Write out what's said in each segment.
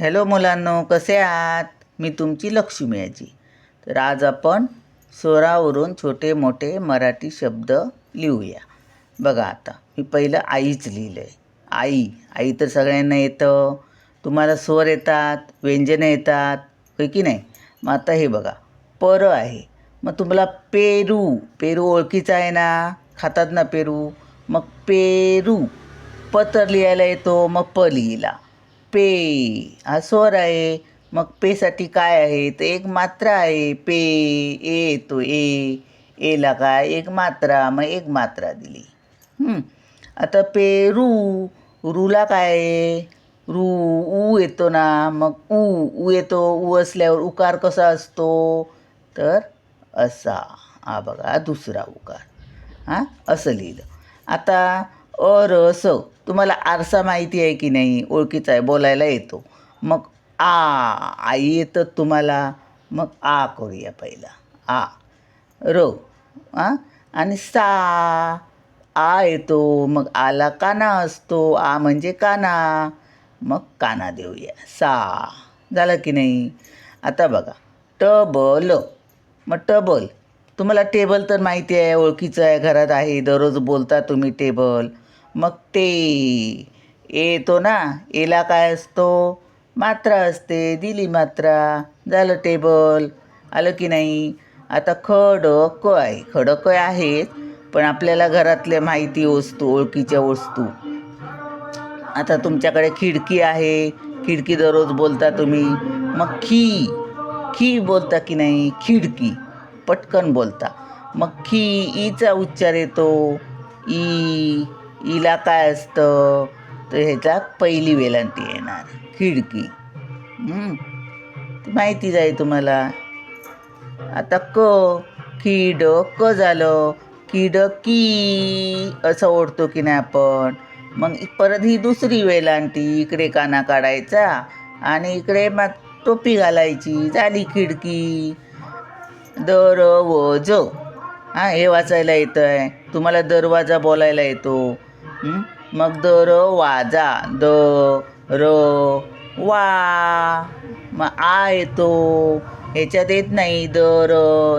Hello मुलांनो कसे आहात? मी तुमची लक्ष्मी आजी तर आज आपण स्वरावरून छोटे मोठे मराठी शब्द लिहूया. बघा आता मी पहिलं आईच लिहिलं आहे आई आई तर सगळ्यांना येतं. तुम्हाला स्वर येतात व्यंजनं येतात होय की नाही? मग आता हे बघा पर आहे. मग तुम्हाला पेरू पेरू ओळखीचा आहे ना? खातात ना पेरू? मग पेरू. प तर लिहायला येतो मग प लिहिला. पे. हा स्वर आहे. मग पेसाठी काय आहे? तर एक मात्रा आहे. पे ए येतो ए. एला काय? एक मात्रा. मग एक मात्रा दिली. आता आता पेरू रूला काय आहे? रू ऊ येतो ना. मग ऊ ऊ येतो. ऊ असल्यावर उकार कसा असतो? तर असा. हा बघा दुसरा उकार. हां? असं लिहिलं. आता अ र स. तुम्हाला आरसा माहिती आहे की नाही? ओळखीचा आहे बोलायला येतो. मग आ आई येतं तुम्हाला. मग आ करूया पहिला. आ. र. आ? आणि सा. आ येतो. मग आला काना असतो. आ म्हणजे काना. मग काना देऊया. सा. झालं की नाही? आता बघा. टबल. मग टबल. तुम्हाला टेबल तर माहिती आहे ओळखीचं आहे घरात आहे दररोज बोलता तुम्ही टेबल. मग ते ए येतो ना एला काय असतो? मात्रा असते दिली मात्रा झालं टेबल आलं की नाही? आता खड क आहे खड क आहेत पण आपल्याला घरातल्या माहिती वस्तू ओळखीच्या वस्तू. आता तुमच्याकडे खिडकी आहे खिडकी दररोज बोलता तुम्ही. मग खी खी बोलता की नाही? खिडकी पटकन बोलता. मग खी ईचा उच्चार येतो. ई ईला काय असतं? तर ह्याचा पहिली वेलांटी येणार खिडकी. माहिती ती तुम्हाला. आता क किड क झालं. किड की असं ओढतो की नाही आपण. मग परत ही दुसरी वेलांटी इकडे काना काढायचा आणि इकडे मग टोपी घालायची झाली खिडकी. दर व ज हां हे वाचायला येतं आहे तुम्हाला दरवाजा बोलायला येतो. मग मग दर वाजा द र वा. मग आ येतो. ह्याच्यात येत नाही दर.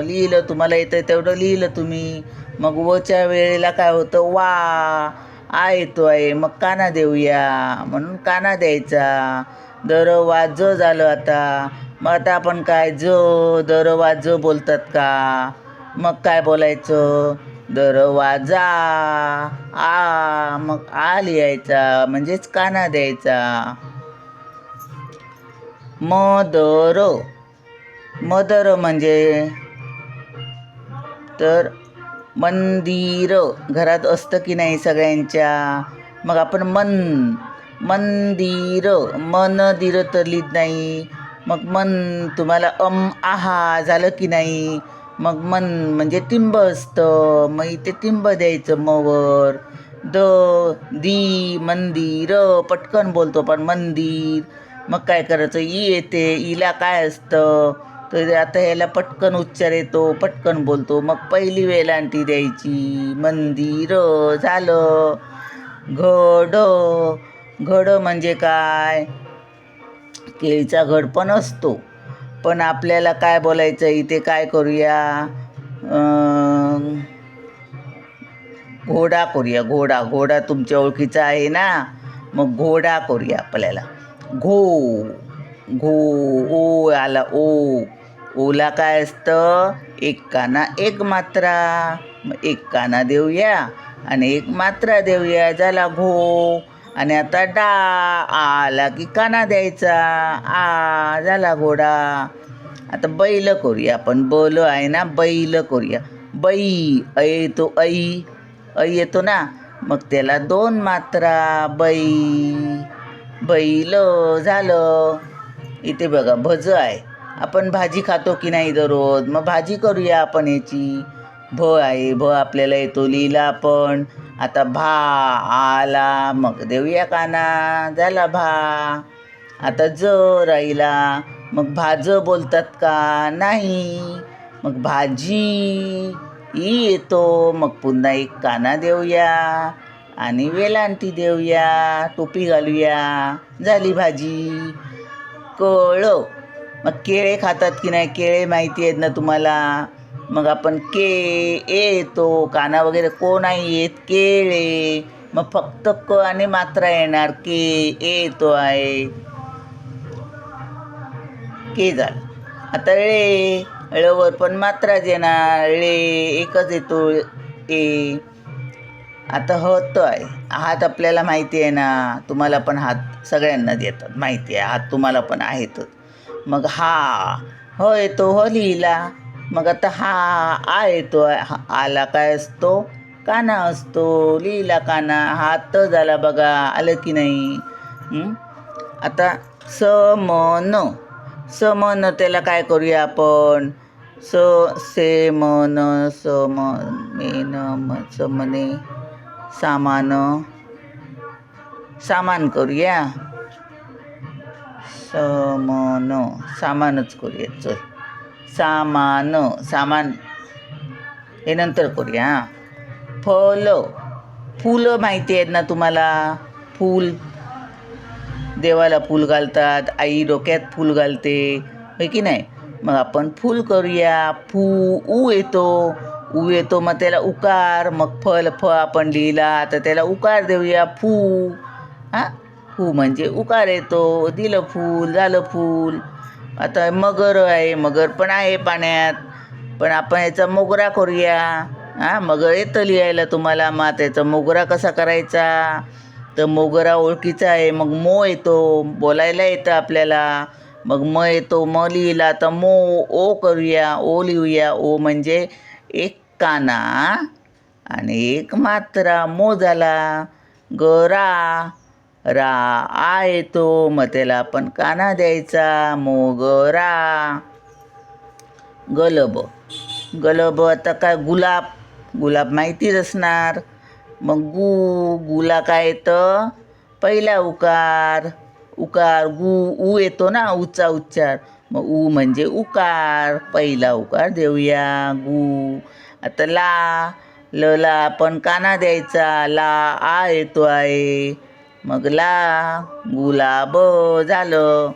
लिहिलं तुम्हाला येतं तेवढं लिहिलं तुम्ही. मग वच्या वेळेला काय होतं? वा. आ येतो आहे. मग काना देऊया. म्हणून काना द्यायचा. दर वाज झालं आता. मग आता आपण काय? ज. दर वाज बोलतात का? मग काय बोलायचं? दरवाजा. आ मग आ लिहायचा म्हणजेच काना द्यायचा. मदर मदर म्हणजे? तर मंदिर घरात असतं की नाही सगळ्यांच्या? मग आपण मन मंदिर मनदिर तर लिहित नाही. मग मन तुम्हाला अम आहा झालं की नाही? मग मन म्हणजे टिंब असतं मग इथे टिंब द्यायचं मवर. द दी मंदिर पटकन बोलतो पण मंदिर. मग काय करायचं? ई येते ईला काय असतं? तर आता ह्याला पटकन उच्चार येतो पटकन बोलतो. मग पहिली वेलांटी द्यायची मंदिर झालं. घड घड म्हणजे काय? केळीचा घड पण असतो. पण आपल्याला काय बोलायचं? इथे काय करूया? घोडा करूया. घोडा. घोडा तुमच्या ओळखीचा आहे ना? मग घोडा करूया आपल्याला. घो. घो. ओ आला. ओ. ओला काय असतं? एक काना एक मात्रा. मग एक काना देऊया आणि एक मात्रा देऊया. झाला घो. आणि आता डा. आला की काना द्यायचा. आ. झाला घोडा. आता बैल करूया आपण. बल आहे ना बैल करूया. बै ऐ येतो ऐ ऐ येतो ना मग त्याला दोन मात्रा बै. बैल झालं. इथे बघा भज आहे. आपण भाजी खातो की नाही दररोज? मग भाजी करूया आपण याची. भ आहे भ आपल्याला येतो लिहिला आपण. आता भा आला मग देऊया काना. झाला भा. आता ज राहिला. मग भाजं बोलतात का? नाही. मग भाजी ई येतो. मग पुन्हा एक काना देऊया आणि वेलांटी देऊया टोपी घालूया. झाली भाजी. कळ. मग केळे खातात की नाही? केळे माहिती आहेत ना तुम्हाला? मग आपण के ए येतो. काना वगैरे को नाही येत? केळे. मग फक्त क आणि मात्रा येणार. के ए येतो आहे. के झालं आता ळे ळवर पण मात्राच येणार. ळे एकच येतो ए. आता होतो आहे हात आपल्याला माहिती आहे ना तुम्हाला पण हात सगळ्यांनाच येतात माहिती आहे हात तुम्हाला पण आहेतच. मग हा हो येतो हो लिहिला मग आता हा आ येतो आहे हा आला काय असतो? काना असतो लिहिला काना. हात त झाला बघा आलं की नाही. आता स म न. त्याला काय करूया आपण? स से मन सम मेन म समने सामान. सामान करूया. समन सामानच करूया चल. सामान सामान. हे नंतर करूया हां. फल फुलं माहिती आहेत ना तुम्हाला? फूल देवाला फूल घालतात आई डोक्यात फूल घालते होय की नाही? मग आपण फूल करूया फू ऊ येतो ऊ येतो मग त्याला उकार मग फल फ आपण लिहिला तर त्याला उकार देऊया फू. हां? फू म्हणजे उकार येतो दिलं फूल झालं फूल. आता मगर आहे मगर पण आहे पाण्यात पण आपण याचा मोगरा करूया. हां? मगर येतं लिहायला तुम्हाला मग त्याचा मोगरा कसा करायचा? तर मोगरा ओळखीचा आहे. मग मो येतो बोलायला येतं आपल्याला. मग म येतो म लिहिला तर मो ओ करूया ओ लिहूया. ओ म्हणजे एक काना आणि एक मात्रा. मो झाला गरा रा आ येतो. मग त्याला आपण काना द्यायचा. मोगरा गलब. गलब आता काय? गुलाब. गुलाब माहितीच असणार. मग गु गुला काय येतं? पहिला उकार उकार गु ऊ येतो ना ऊचा उच्चार. मग ऊ म्हणजे उकार पहिला उकार देऊया गु. आता ला ल ला आपण काना द्यायचा ला आ येतो आहे. मग ला गुलाब झालं.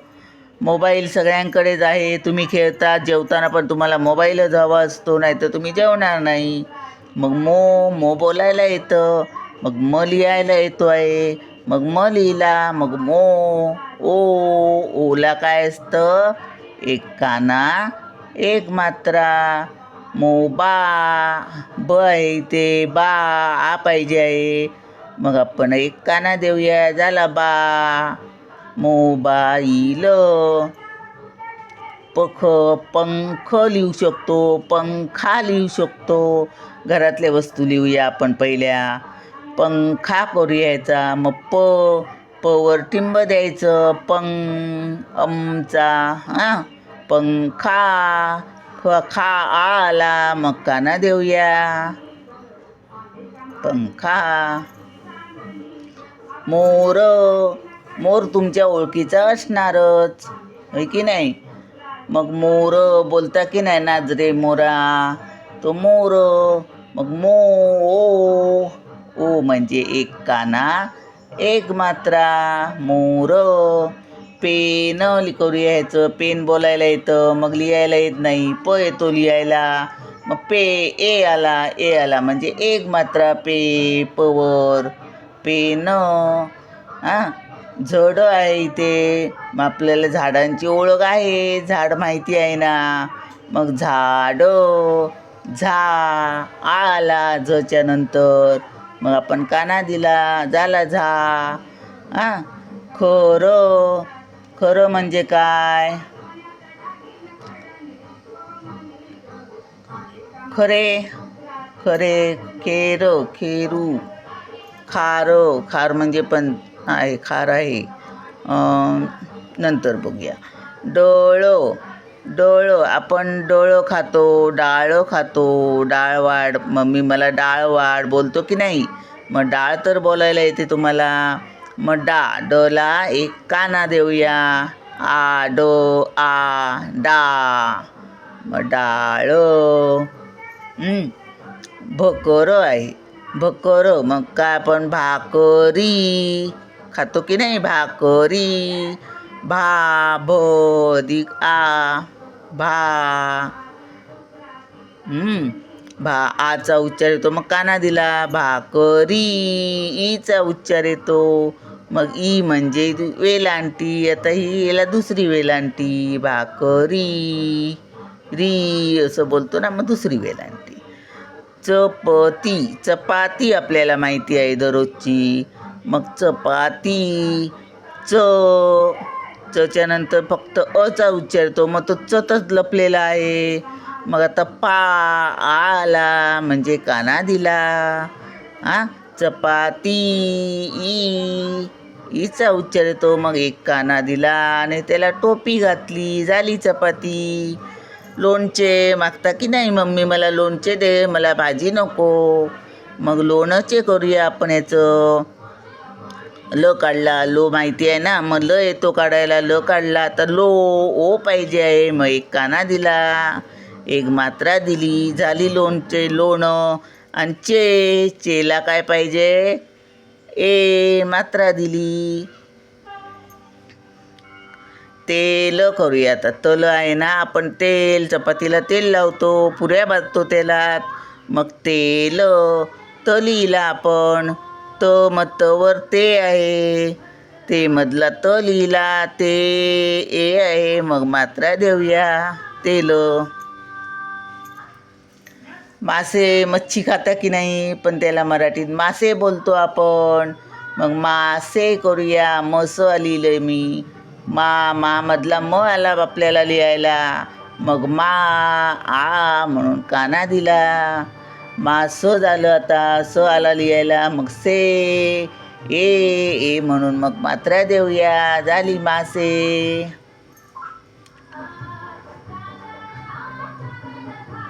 मोबाईल सगळ्यांकडेच आहे तुम्ही खेळता जेवताना पण तुम्हाला मोबाईलच हवा असतो नाही तर तुम्ही जेवणार नाही. मग मो मो बोलायला येतं. मग म लिहायला येतो आहे. मग म लिहिला मग मो ओ ओला काय असतं? एक काना एक मात्रा. मो बा ब आहे ते बा आ पाहिजे आहे. मग आपण एक काना देऊया. झाला बा. मोबाईल पख पंख लिहू शकतो. पंखा लिहू शकतो. घरातल्या वस्तू लिहूया आपण पहिल्या. पंखा करू यायचा. मग प पवर टिंब द्यायचं. पं अमचा हां? पंखा ख खा आला मग काना देऊया. पंखा मोर मोर तुमच्या ओळखीचा असणारच. होय की नाही? मग मोर बोलता की नाही नाजरे मोरा? तो मोर मग मो ओ ओ म्हणजे एक काना एक मात्रा मोर. पेन लि करूया ह्याचं पेन बोलायला येतं मग लिहायला येत नाही प येतो लिहायला मग पे ए आला ए आला म्हणजे एक मात्रा पे पवर पेन. हां? झाडं आहे इथे मग आपल्याला झाडांची ओळख आहे झाड माहिती आहे ना मग झाड. झा आला झच्या नंतर मग आपण काना दिला झाला झा. हां खरं खरं म्हणजे काय? खरे खरे खेर खेरू. खार खार म्हणजे पण आहे खार आहे. नंतर बघूया. डोळं. डोळं आपण डोळं खातो डाळं खातो डाळ वाढ मम्मी मला डाळ वाढ बोलतो की नाही? मग डाळ तर बोलायला येते तुम्हाला. मग डा डला एक काना देऊया. आ डो आ डा. मग डाळ. भकरं भकर आहे. भकर मग काय आपण भाकरी. खातो की नाही भाकरी? भा भ अधिक आ. भा भा आचा उच्चार येतो. मग काना दिला. भाकरी ईचा उच्चार येतो. मग ई म्हणजे वेलांटी. आता ही याला दुसरी वेलांटी. भाकरी री असं बोलतो ना मग दुसरी वेलांटी. चपती. चपाती आपल्याला माहिती आहे दररोजची. मग चपाती च चच्या नंतर फक्त अचा उच्चार येतो. मग तो चतच लपलेला आहे. मग आता पा आला म्हणजे काना दिला. हा चपाती ई ईचा उच्चार येतो. मग एक काना दिला आणि त्याला टोपी घातली. झाली चपाती. लोणचे मागता की नाही मम्मी मला लोणचे दे मला भाजी नको. मग लोणचे करूया आपण याचं. ल काढला लो माहिती आहे ना? मग ल येतो काढायला ल काढला तर लो ओ पाहिजे आहे. मग एक काना दिला एक मात्रा दिली झाली लोणचे लोणं. आणि चे चेला काय पाहिजे? ए मात्रा दिली. तेल करूया आता. तल आहे ना आपण तेल चपातीला तेल लावतो पुऱ्या भाजतो तेलात. मग तेल तलीला आपण. त मग तवर ते आहे. ते मधला त लिहिला ते ए आहे. मग मात्रा देऊया तेल. मासे मच्छी खाता की नाही? पण त्याला मराठीत मासे बोलतो आपण. मग मासे करूया. मस लिहिलंय मी. मा मा मधला म आला आपल्याला लिहायला. मग मा आ म्हणून काना दिला. मा स झालं आता स आला लिहायला मग से ए ए म्हणून मग मात्रा देऊया झाली मासे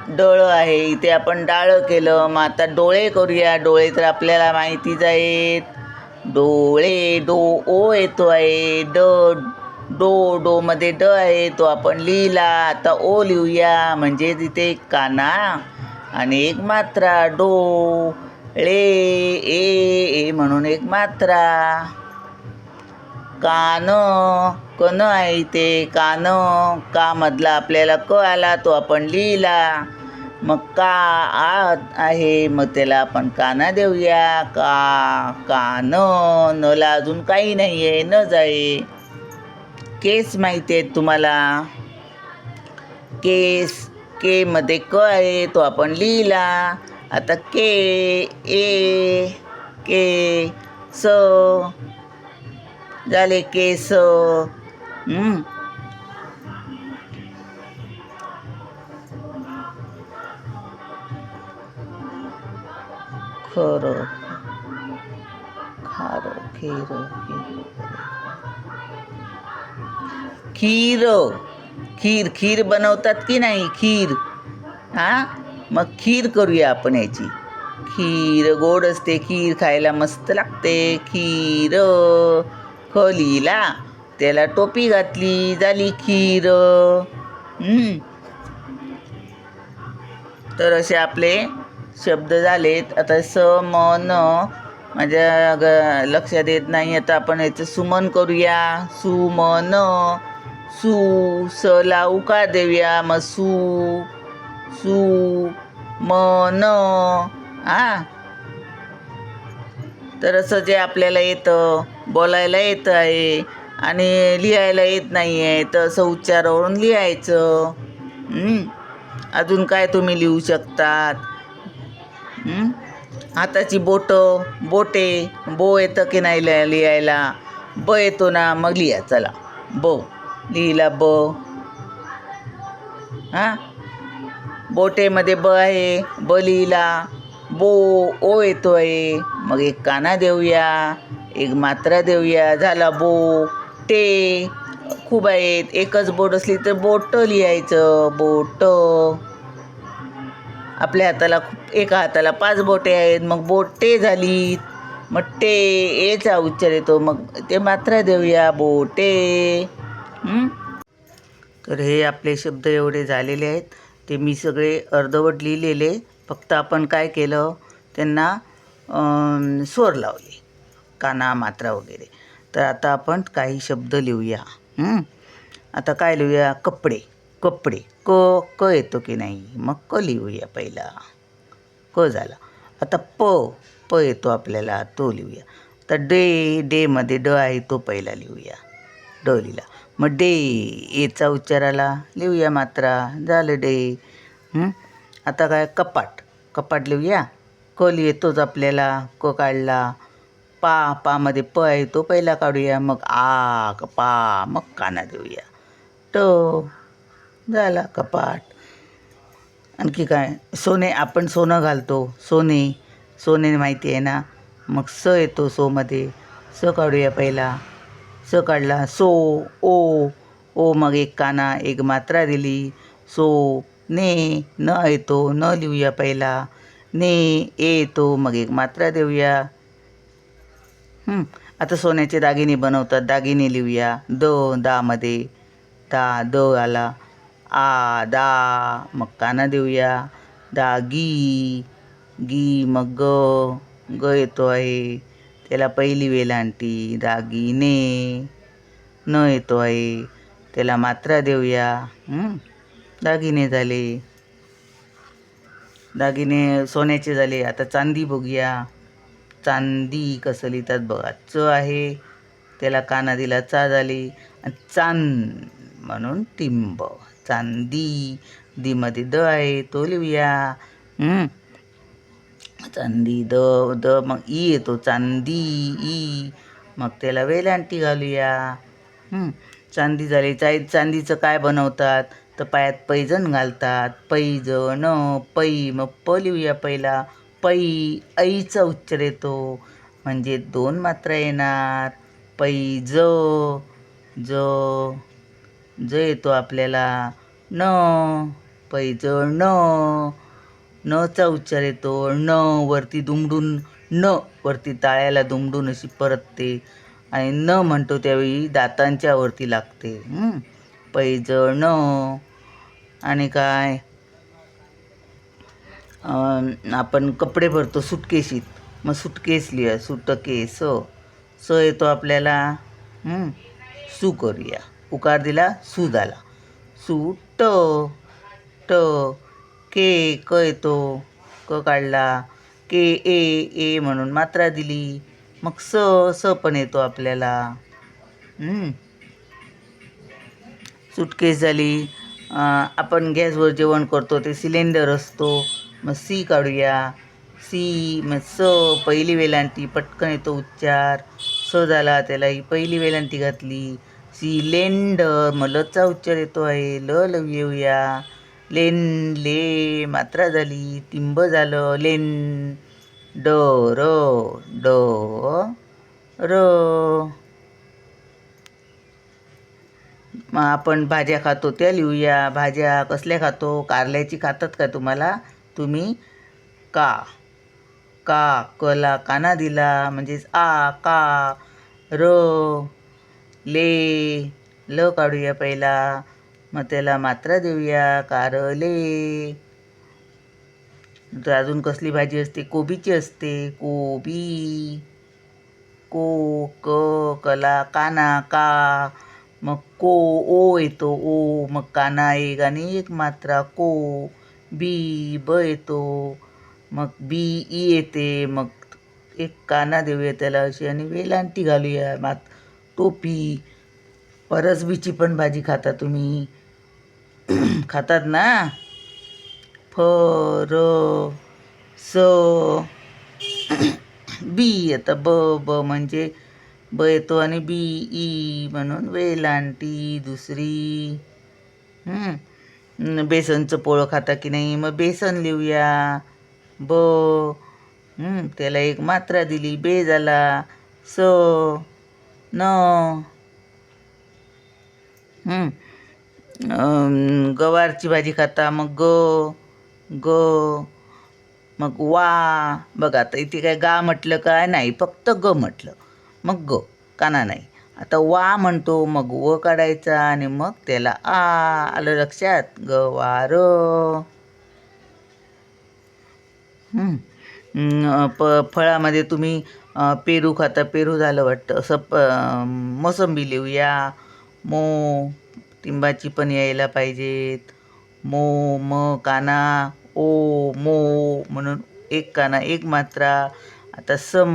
डोळं आहे इथे आपण डाळं केलं मग आता डोळे करूया डोळे तर आपल्याला माहितीच आहेत. डोळे डो ओ येतो आहे ड डो डोमध्ये ड आहे तो आपण लिहिला आता ओ लिहूया म्हणजे तिथे काना. आणि एक मात्रा डो ळे ए ए म्हणून एक मात्रा. कान कन आहे ते कान. का मधला आपल्याला क आला तो आपण लिहिला. मग का आ आहे मग त्याला आपण काना देऊया. का कान नला अजून काही नाही आहे न जाय. केस माहिती आहेत तुम्हाला? केस के मध्ये क आहे तो आपण लिहिला आता के ए के स झाले केस हं? खरं खारं खेर खीर खीर खीर बनवतात की नाही खीर? हां? मग खीर करूया आपण याची. खीर गोड असते खीर खायला मस्त लागते. खीर खलीला त्याला टोपी घातली झाली खीर. तर असे आपले शब्द झालेत. आता स म न माझ्या ग लक्षात येत नाही. आता आपण याचं सुमन करूया. सुमन सु स ला उकार देऊया मग सु सु म न हा तर असं जे आपल्याला येतं बोलायला येतं आहे आणि लिहायला येत नाही आहे तर असं उच्चारावरून लिहायचं. अजून काय तुम्ही लिहू शकतात? हाताची बोटं बोटे बो येतं की नाही लिहा- लिहायला? ब येतो ना मग लिहा चला. बो. लिहिला ब. हां? बोटेमध्ये ब आहे ब लिहिला. बो ओ येतो आहे मग एक काना देऊया एक मात्रा देऊया. झाला बो टे. खूप आहेत. एकच बोट असली तर बोट लिहायचं बोट. आपल्या हाताला खूप एका हाताला पाच बोटे आहेत. मग बोटे झाली मग टे एचा उच्चार येतो. मग ते मात्रा देऊया बोटे. तर हे आपले शब्द एवढे झालेले आहेत. ते मी सगळे अर्धवट लिहिलेले. फक्त आपण काय केलं? त्यांना स्वर लावले. काना मात्रा वगैरे. तर आता आपण काही शब्द लिहूया. आता काय लिहूया? कपडे. कपडे. क क येतो की नाही? मग क लिहूया पहिला. क झाला. आता प प येतो आपल्याला. तो लिहूया. तर डे डेमध्ये ड आहे तो पहिला लिहूया. डोलीला. मग डे एचा उच्चार आला लिहूया मात्रा झालं डे. आता काय? कपाट. कपाट लिहूया. क येतोच आपल्याला क काढला. पा पामध्ये प आहे तो पहिला काढूया. मग आ क पा मग काना देऊया. टो झाला कपाट. आणखी काय? सोने आपण सोनं घालतो. सोने. सोने माहिती आहे ना? मग स येतो सोमध्ये. स काढूया पहिला. स काढला. सो ओ ओ मग एक काना एक मात्रा दिली. सो ने न येतो न लिहूया पहिला. ने येतो मग एक मात्रा देऊया. आता सोन्याचे दागिने बनवतात. दागिने लिहूया. द दामध्ये दा द आला. आ दा मग काना देऊया. दागी गी मग ग. ग येतो आहे. त्याला पहिली वेलांटी दागिने. न येतो आहे. त्याला मात्रा देऊया. दागिने झाले. दागिने सोन्याचे झाले. आता चांदी बघूया. चांदी कसं लिहितात बघा. च आहे. त्याला काना दिला चा झाली. आणि चांद म्हणून टिंब. चांदी. दीमध्ये द आहे. तो लिहूया. चांदी द द मग ई येतो चांदी ई. मग त्याला वेलांटी घालूया. चांदी झाली. चाय चांदीचं काय बनवतात? तर पायात पैजण घालतात. पैजण पै मग प लिहूया पहिला. पै ऐचा उच्चार येतो. म्हणजे दोन मात्रा येणार. पैज ज ज येतो आपल्याला. न पैज न नचा उच्चार येतो. न वरती दुमडून न वरती टाळ्याला दुमडून अशी परतते आणि न म्हणतो त्यावेळी दातांच्या वरती लागते. पैज न आणि काय? आपण कपडे भरतो सुटकेशीत. मग सुटकेस लिहा. सुटकेस. स येतो आपल्याला. सु सू करूया. उकार दिला सू झाला. सू ट ट. के क येतो क काढला के ए ए म्हणून मात्रा दिली. मग स स पण येतो आपल्याला. सुटकेस झाली. आपण गॅसवर जेवण करतो ते सिलेंडर असतो. मग सी काढूया. सी मग स पहिली वेलांटी पटकन येतो उच्चार. स झाला त्याला ही पहिली वेलांटी घातली. सिलेंडर मग लचा उच्चार येतो आहे. ल लव येऊया. लेन ले मात्रा झाली तिंब झालं लेन ड र ड र. मग आपण भाज्या खातो त्या लिहूया. भाज्या कसल्या खातो? कारल्याची खातात का तुम्हाला? तुम्ही का का कला काना दिला म्हणजेच आ का र ले ल काढूया पहिला. मग त्याला मात्रा देऊया कारले. तर अजून कसली भाजी असते? कोबीची असते. कोबी को क कला काना का. मग को ओ येतो ओ. मग काना एक आणि एक मात्रा को. बी ब येतो. मग बी ई येते. मग एक काना देऊया त्याला अशी आणि वेलांटी घालूया. मात टोपी. परसबीची पण भाजी खाता तुम्ही. खातात ना? फ र स बी आता ब ब म्हणजे ब येतो आणि बी ई म्हणून वेलांटी दुसरी बेसनचं पोळं खाता की नाही? मग बेसन लिहूया. ब त्याला एक मात्रा दिली. बे झाला. स न गवारची भाजी खाता मग ग ग मग वा. बघा आता इथे काय गा म्हटलं काय नाही फक्त ग म्हटलं. मग ग काना नाही. आता वा म्हणतो मग व काढायचा आणि मग त्याला आ आलं लक्षात. गवार प फळामध्ये तुम्ही पेरू खाता पेरू झालं वाटतं. असं प मोसंबी लिहूया मो टिंबाची पण यायला पाहिजेत. मो म काना ओ मो म्हणून एक काना एक मात्रा. आता सम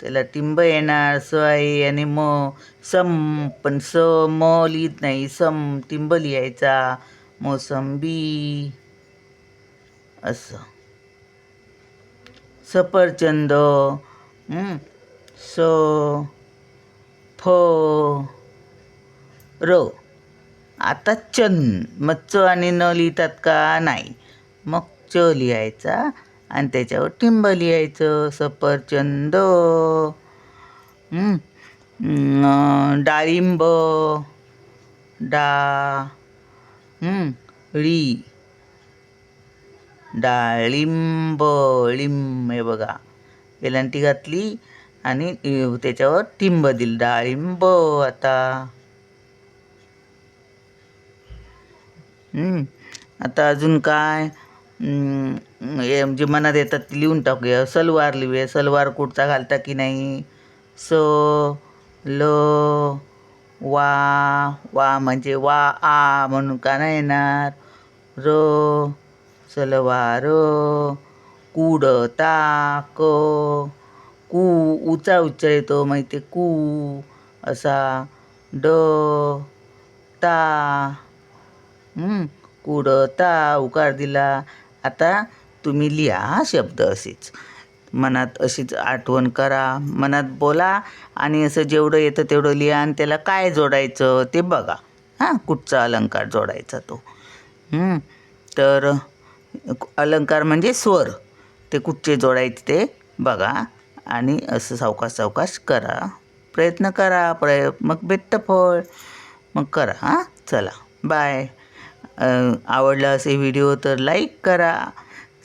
त्याला टिंब येणार स आहे आणि म सम पण स म लिहित नाही. सम टिंब लिहायचा. मोसंबी असं. सफरचंद स फ र. आता चन. मग च आणि न लिहितात का? नाही. मग च लिहायचा आणि त्याच्यावर टिंब लिहायचं. सफरचंद डाळिंब डा ळी. डाळिंब लिंब हे बघा. वेलांटी घातली आणि त्याच्यावर टिंब दिली. डाळिंब आता. आता अजून काय? हे जे मनात येतात ते लिहून टाकूया. सलवार लिहूया. सलवार कुर्ता घालता की नाही? स ल वा वा म्हणजे वा आ म्हणून का नाही येणार? र सलवार कुडता क कू उचा उच्चार येतो माहिती आहे कू असा ड ता कुडता उकार दिला. आता तुम्ही लिहा हा शब्द असेच. मनात अशीच आठवण करा. मनात बोला आणि असं जेवढं येतं तेवढं लिहा आणि त्याला काय जोडायचं ते बघा. हां कुठचा अलंकार जोडायचा तो. तर अलंकार म्हणजे स्वर. ते कुठचे जोडायचे ते बघा आणि असं सावकाश सावकाश करा. प्रयत्न करा. प्रय मग भेटतं फळ मग करा हां. चला. बाय. आवडला असे व्हिडिओ तर लाईक करा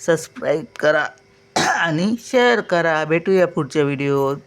सबस्क्राईब करा आणि शेअर करा. भेटूया पुढच्या व्हिडिओत